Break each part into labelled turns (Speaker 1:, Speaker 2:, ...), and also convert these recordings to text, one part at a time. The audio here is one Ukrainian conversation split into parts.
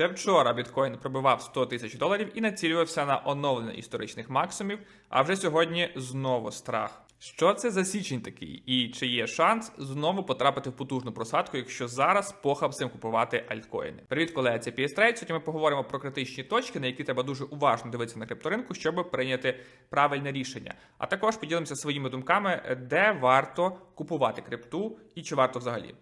Speaker 1: Ще вчора біткоін пробивав 100 тисяч доларів і націлювався на оновлення історичних максимумів, а вже сьогодні знову страх. Що це за січень такий? І чи є шанс знову потрапити в потужну просадку, якщо зараз похабцем купувати альткоїни? Привіт, колеги, це PS Сьогодні ми поговоримо про критичні точки, на які треба дуже уважно дивитися на крипторинку, щоб прийняти правильне рішення. А також поділимося своїми думками, де варто купувати крипту і чи варто взагалі.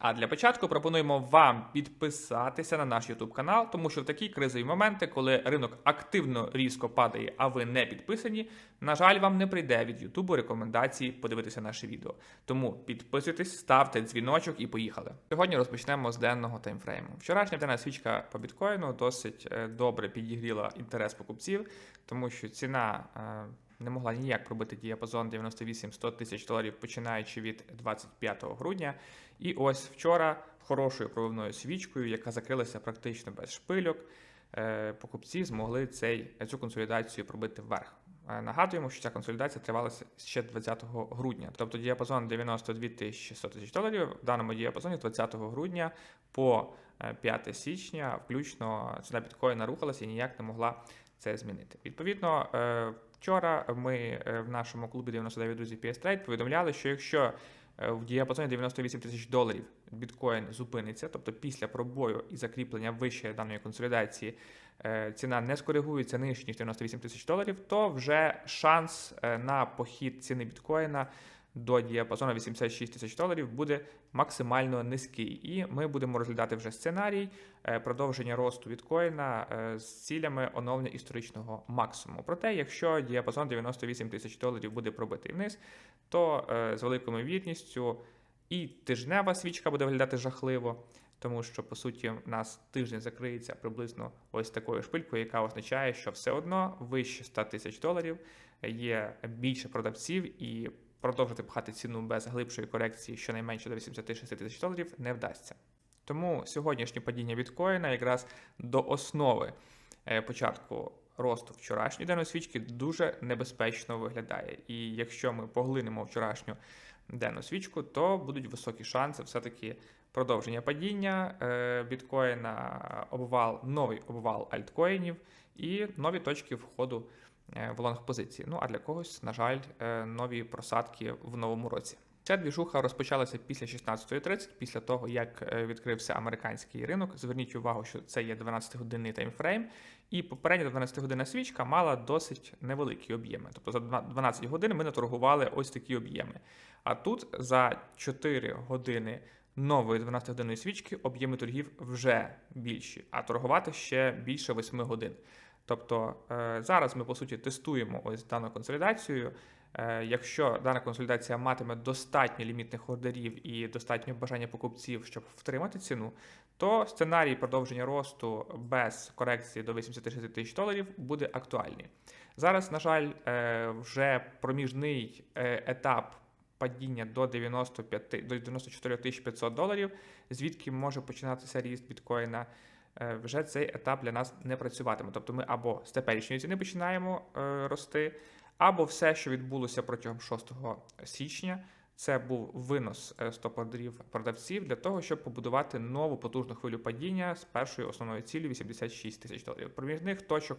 Speaker 1: А для початку пропонуємо вам підписатися на наш YouTube канал, тому що в такі кризові моменти, коли ринок активно різко падає, а ви не підписані, на жаль, вам не прийде від YouTube рекомендації подивитися наше відео. Тому підписуйтесь, ставте дзвіночок і поїхали. Сьогодні розпочнемо з денного таймфрейму. Вчорашня денна свічка по біткоїну досить е, добре підігріла інтерес покупців, тому що ціна. Е, не могла ніяк пробити діапазон 98-100 тисяч доларів, починаючи від 25 грудня. І ось вчора хорошою пробивною свічкою, яка закрилася практично без шпильок, е, покупці змогли цей, цю консолідацію пробити вверх. Е, Нагадуємо, що ця консолідація тривалася ще 20 грудня, тобто діапазон 92 тисячі 100 тисяч доларів в даному діапазоні з 20 грудня по е, 5 січня, включно ціна біткоїна рухалася і ніяк не могла це змінити. Відповідно, е, вчора ми е, в нашому клубі 99 друзів PS Trade повідомляли, що якщо е, в діапазоні 98 тисяч доларів біткоін зупиниться, тобто після пробою і закріплення вище даної консолідації е, ціна не скоригується нижче ніж 98 тисяч доларів, то вже шанс на похід ціни біткоїна до діапазону 86 тисяч доларів буде максимально низький. І ми будемо розглядати вже сценарій е, продовження росту біткоїна е, з цілями оновлення історичного максимуму. Проте, якщо діапазон 98 тисяч доларів буде пробитий вниз, то е, з великою ймовірністю і тижнева свічка буде виглядати жахливо. Тому що по суті в нас тиждень закриється приблизно ось такою шпилькою, яка означає, що все одно вище 100 тисяч доларів є більше продавців, і продовжити пхати ціну без глибшої корекції щонайменше до 86 тисяч доларів не вдасться. Тому сьогоднішнє падіння біткоїна якраз до основи е, початку росту вчорашньої денної свічки дуже небезпечно виглядає. І якщо ми поглинемо вчорашню денну свічку, то будуть високі шанси все-таки продовження падіння е, біткоїна, обвал, новий обвал альткоїнів і нові точки входу е, в лонг позиції. Ну а для когось, на жаль, е, нові просадки в новому році. Ця двіжуха розпочалася після 16.30, після того, як е, відкрився американський ринок. Зверніть увагу, що це є 12-годинний таймфрейм, і попередня 12-годинна свічка мала досить невеликі об'єми. Тобто за 12 годин ми не торгували ось такі об'єми. А тут за 4 години нової 12-годинної свічки об'єми торгів вже більші, а торгувати ще більше 8 годин. Тобто е, зараз ми по суті тестуємо ось дану консолідацію. Е, Якщо дана консолідація матиме достатньо лімітних ордерів і достатньо бажання покупців, щоб втримати ціну, то сценарій продовження росту без корекції до 86 тисяч доларів буде актуальний. Зараз, на жаль, е, вже проміжний етап падіння до 95, до 94 500 доларів, звідки може починатися ріст біткоїна. Е, Вже цей етап для нас не працюватиме. Тобто ми або з теперішньої ціни починаємо е, рости, або все, що відбулося протягом 6 січня, це був винос е, стоп-ордерів продавців для того, щоб побудувати нову потужну хвилю падіння з першою основною цілі 86 тисяч доларів. Проміжних точок,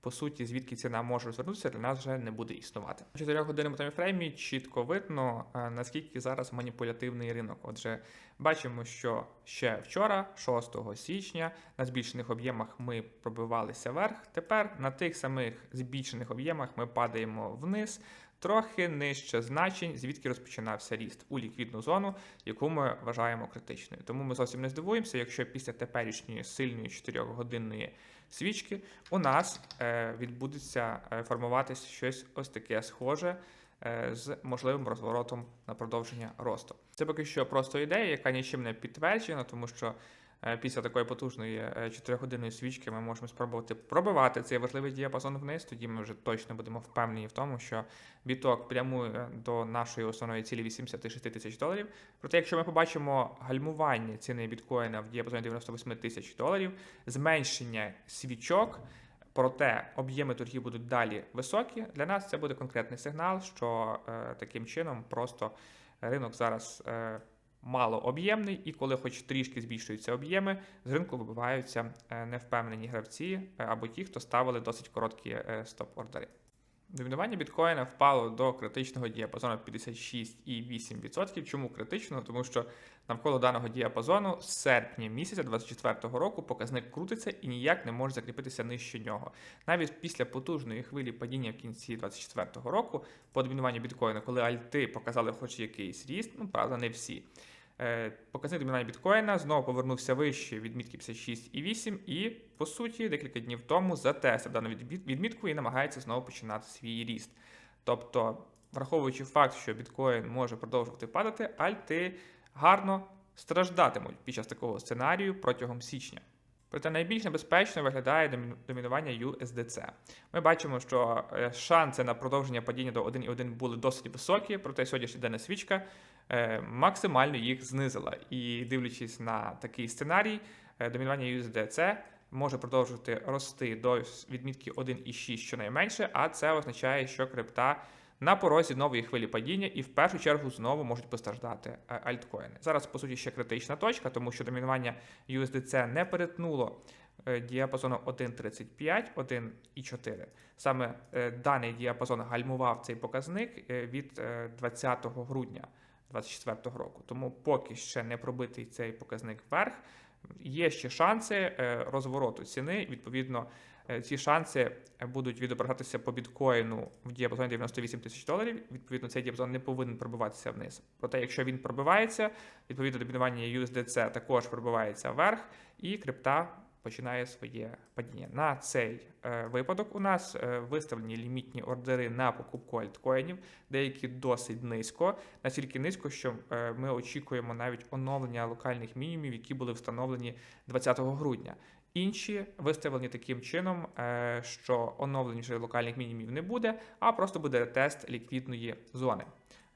Speaker 1: по суті, звідки ціна може розвернутися, для нас вже не буде існувати. В 4 годинному таймфреймі чітко видно, е, наскільки зараз маніпулятивний ринок. Отже, бачимо, що ще вчора, 6 січня, на збільшених об'ємах ми пробивалися вверх. Тепер на тих самих збільшених об'ємах ми падаємо вниз. Трохи нижче значень, звідки розпочинався ріст у ліквідну зону, яку ми вважаємо критичною. Тому ми зовсім не здивуємося, якщо після теперішньої сильної 4-годинної свічки у нас е, відбудеться е, формуватись щось ось таке схоже е, з можливим розворотом на продовження росту. Це поки що просто ідея, яка нічим не підтверджена, тому що після такої потужної 4-годинної свічки ми можемо спробувати пробивати цей важливий діапазон вниз. Тоді ми вже точно будемо впевнені в тому, що біток прямує до нашої основної цілі 86 тисяч доларів. Проте, якщо ми побачимо гальмування ціни біткоїна в діапазоні 98 тисяч доларів, зменшення свічок. Проте об'єми торгів будуть далі високі. Для нас це буде конкретний сигнал, що е, таким чином просто ринок зараз е, малооб'ємний, і коли хоч трішки збільшуються об'єми, з ринку вибиваються е, невпевнені гравці е, або ті, хто ставили досить короткі е, стоп-ордери. Домінування біткоїна впало до критичного діапазону 56,8%. Чому критичного? Тому що навколо даного діапазону з серпня місяця 2024 року показник крутиться і ніяк не може закріпитися нижче нього. Навіть після потужної хвилі падіння в кінці 2024 року по домінуванню біткоїна, коли альти показали хоч якийсь ріст, ну правда, не всі. Е, Показник домінування біткоїна знову повернувся вище відмітки 56,8 і, по суті, декілька днів тому затестив дану відмітку і намагається знову починати свій ріст. Тобто, враховуючи факт, що біткоін може продовжувати падати, альти гарно страждатимуть під час такого сценарію протягом січня. Проте найбільш небезпечно виглядає домінування USDC. Ми бачимо, що е, шанси на продовження падіння до 1,1 були досить високі, проте сьогоднішня денна свічка максимально їх знизила. І дивлячись на такий сценарій, е, домінування USDC може продовжувати рости до відмітки 1,6 щонайменше, а це означає, що крипта на порозі нової хвилі падіння, і в першу чергу знову можуть постраждати е, альткоїни. Зараз, по суті, ще критична точка, тому що домінування USDC не перетнуло е, діапазону 1.35, 1.4. Саме е, даний діапазон гальмував цей показник е, від е, 20 грудня 2024 року. Тому поки ще не пробитий цей показник вверх, є ще шанси е, розвороту ціни. Відповідно, е, ці шанси будуть відображатися по біткоїну в діапазоні 98 тисяч доларів. Відповідно, цей діапазон не повинен пробиватися вниз. Проте, якщо він пробивається, відповідно домінування USDC також пробивається вверх, і крипта починає своє падіння. На цей е, випадок у нас е, виставлені лімітні ордери на покупку альткоїнів, деякі досить низько, настільки низько, що е, ми очікуємо навіть оновлення локальних мінімумів, які були встановлені 20 грудня. Інші виставлені таким чином, що оновлень локальних мінімумів не буде, а просто буде тест ліквідної зони.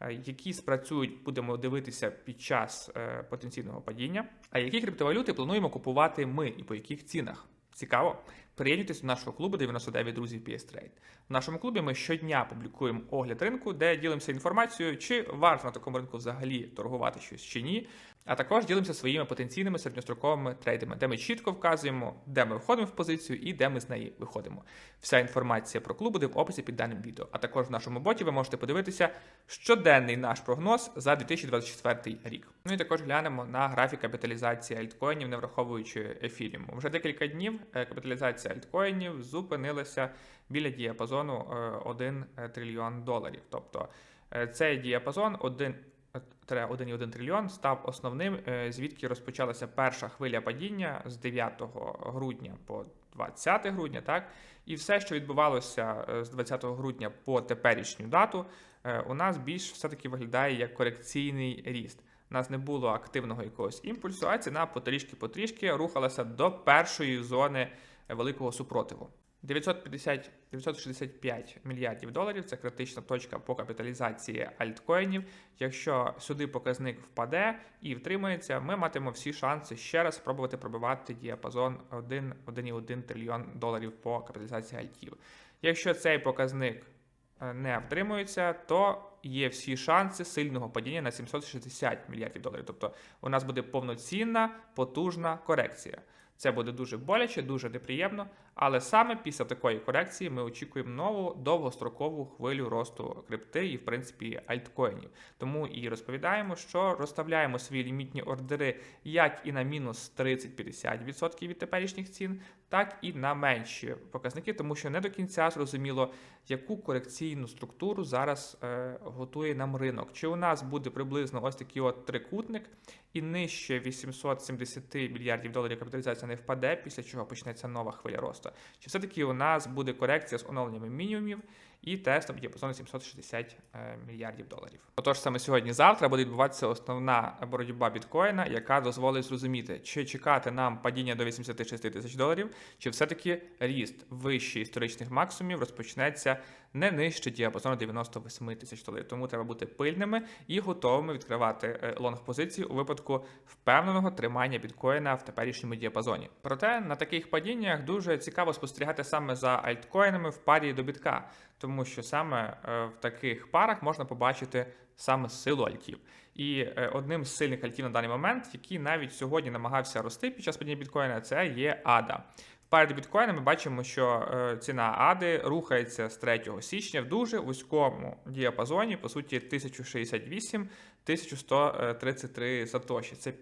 Speaker 1: Е, Які спрацюють, будемо дивитися під час е, потенційного падіння. А які криптовалюти плануємо купувати ми і по яких цінах? Цікаво. Приєднуйтесь до нашого клубу 99 друзів PS Trade. В нашому клубі ми щодня публікуємо огляд ринку, де ділимося інформацією, чи варто на такому ринку взагалі торгувати щось чи ні. А також ділимося своїми потенційними середньостроковими трейдами, де ми чітко вказуємо, де ми входимо в позицію і де ми з неї виходимо. Вся інформація про клуб буде в описі під даним відео. А також в нашому боті ви можете подивитися щоденний наш прогноз за 2024 рік. Ну і також глянемо на графік капіталізації альткоїнів, не враховуючи ефіріуму. Вже декілька днів е, капіталізація альткоїнів зупинилася біля діапазону е, 1 трильйон доларів. Тобто е, цей діапазон 1 1,1 трильйон став основним, е, звідки розпочалася перша хвиля падіння з 9 грудня по 20 грудня, так і все, що відбувалося е, з 20 грудня по теперішню дату, е, у нас більш все-таки виглядає як корекційний ріст. У нас не було активного якогось імпульсу, а ціна потрішки-потрішки рухалася до першої зони великого супротиву. 950 965 мільярдів доларів це критична точка по капіталізації альткоїнів. Якщо сюди показник впаде і втримається, ми матимемо всі шанси ще раз спробувати пробивати діапазон 1, 1,1 трильйон доларів по капіталізації альтів. Якщо цей показник е, не втримується, то є всі шанси сильного падіння на 760 мільярдів доларів. Тобто у нас буде повноцінна потужна корекція. Це буде дуже боляче, дуже неприємно, але саме після такої корекції ми очікуємо нову довгострокову хвилю росту крипти і, в принципі, альткоїнів. Тому і розповідаємо, що розставляємо свої лімітні ордери як і на мінус 30-50% від теперішніх цін, так і на менші показники, тому що не до кінця зрозуміло, яку корекційну структуру зараз е, готує нам ринок. Чи у нас буде приблизно ось такий от трикутник, і нижче 870 мільярдів доларів капіталізація не впаде, після чого почнеться нова хвиля росту. Чи все-таки у нас буде корекція з оновленнями мінімумів і тестом діапазону 760 е, мільярдів доларів? Отож, саме сьогодні-завтра буде відбуватися основна боротьба біткоїна, яка дозволить зрозуміти, чи чекати нам падіння до 86 тисяч доларів, чи все-таки ріст вище історичних максимумів розпочнеться не нижче діапазону 98 тисяч доларів. Тому треба бути пильними і готовими відкривати е, лонг-позиції у випадку впевненого тримання біткоїна в теперішньому діапазоні. Проте на таких падіннях дуже цікаво спостерігати саме за альткоїнами в парі до бітка, тому що саме е, в таких парах можна побачити саме силу альтів. І е, одним з сильних альтів на даний момент, який навіть сьогодні намагався рости під час падіння біткоїна, це є ADA. До біткоїна ми бачимо, що е, ціна ADI рухається з 3 січня в дуже вузькому діапазоні, по суті, 1068-1133 сатоші. Це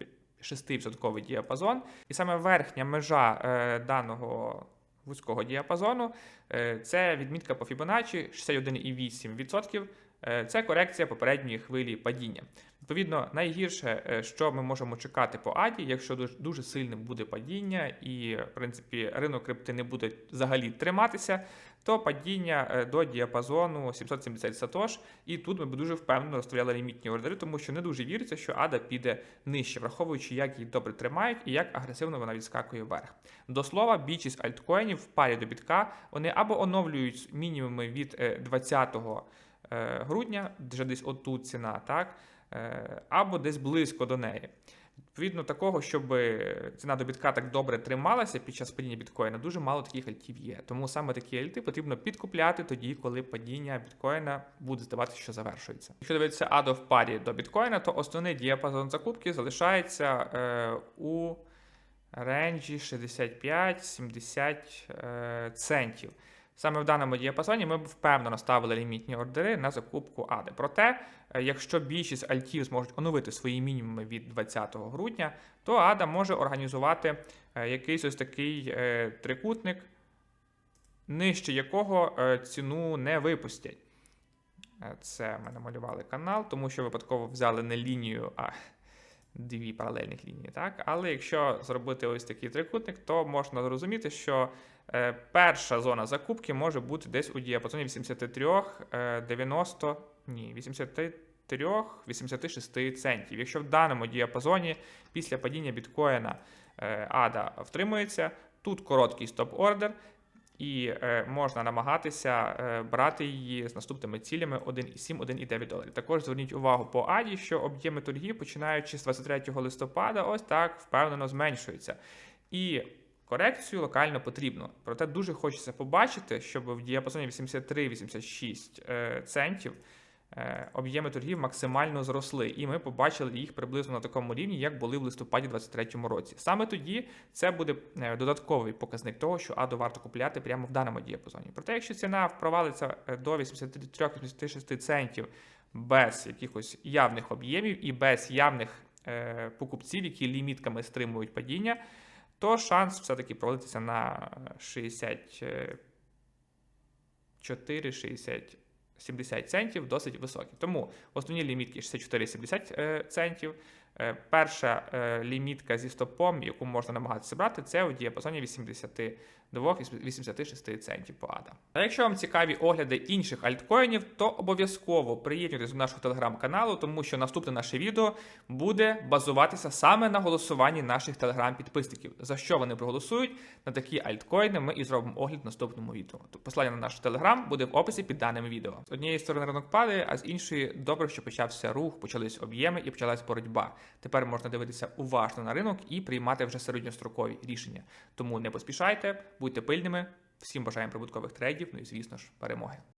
Speaker 1: 6% діапазон. І саме верхня межа е, даного вузького діапазону е, це відмітка по Fibonacci 61,8%. Е, Це корекція попередньої хвилі падіння. Відповідно, найгірше, е, що ми можемо чекати по аді, якщо дуже, сильним буде падіння, і в принципі ринок крипти не буде взагалі триматися, то падіння е, до діапазону 770 сатош. І тут ми б дуже впевнено розставляли лімітні ордери, тому що не дуже віриться, що ада піде нижче, враховуючи, як її добре тримають і як агресивно вона відскакує вверх. До слова, більшість альткоїнів в парі до бітка вони або оновлюють мінімуми від е, 20 е, грудня, вже десь отут ціна, так, е, або десь близько до неї. Відповідно, такого, щоб ціна до бітка так добре трималася під час падіння біткоїна, дуже мало таких альтів є. Тому саме такі альти потрібно підкупляти тоді, коли падіння біткоїна буде здаватися, що завершується. Якщо дивитися адо в парі до біткоїна, то основний діапазон закупки залишається е, у ренджі 65-70 е, центів. Саме в даному діапазоні ми б впевнено ставили лімітні ордери на закупку АДИ. Проте, е, якщо більшість альтів зможуть оновити свої мінімуми від 20 грудня, то АДА може організувати е, якийсь ось такий е, трикутник, нижче якого ціну не випустять. Це ми намалювали канал, тому що випадково взяли не лінію, а дві паралельних лінії. Так? Але якщо зробити ось такий трикутник, то можна зрозуміти, що е, перша зона закупки може бути десь у діапазоні 83, е, 90, ні, 83, 86 центів. Якщо в даному діапазоні після падіння біткоїна е, ада втримується, тут короткий стоп-ордер, і е, можна намагатися е, брати її з наступними цілями 1,7, 1,9 доларів. Також зверніть увагу по аді, що об'єми торгів, починаючи з 23 листопада, ось так впевнено зменшуються. І корекцію локально потрібно. Проте дуже хочеться побачити, щоб в діапазоні 83-86 е, центів об'єми торгів максимально зросли, і ми побачили їх приблизно на такому рівні, як були в листопаді 2023 році. Саме тоді це буде е, додатковий показник того, що АДО варто купляти прямо в даному діапазоні. Проте, якщо ціна провалиться е, до 83-86 центів без якихось явних об'ємів і без явних е, покупців, які лімітками стримують падіння, то шанс все-таки провалитися на 64 60 70 центів досить високі. Тому основні лімітки 64-70 е, центів. Е, Перша е, лімітка зі стопом, яку можна намагатися брати, це у діапазоні 82-86 центів по АДА. А якщо вам цікаві огляди інших альткоїнів, то обов'язково приєднуйтесь до нашого телеграм-каналу, тому що наступне наше відео буде базуватися саме на голосуванні наших телеграм-підписників. За що вони проголосують на такі альткоїни, ми і зробимо огляд в наступному відео. Посилання на наш телеграм буде в описі під даним відео. З однієї сторони ринок падає, а з іншої добре, що почався рух, почались об'єми і почалась боротьба. Тепер можна дивитися уважно на ринок і приймати вже середньострокові рішення. Тому не поспішайте, будьте пильними. Всім бажаємо прибуткових трейдів, ну і звісно ж, перемоги.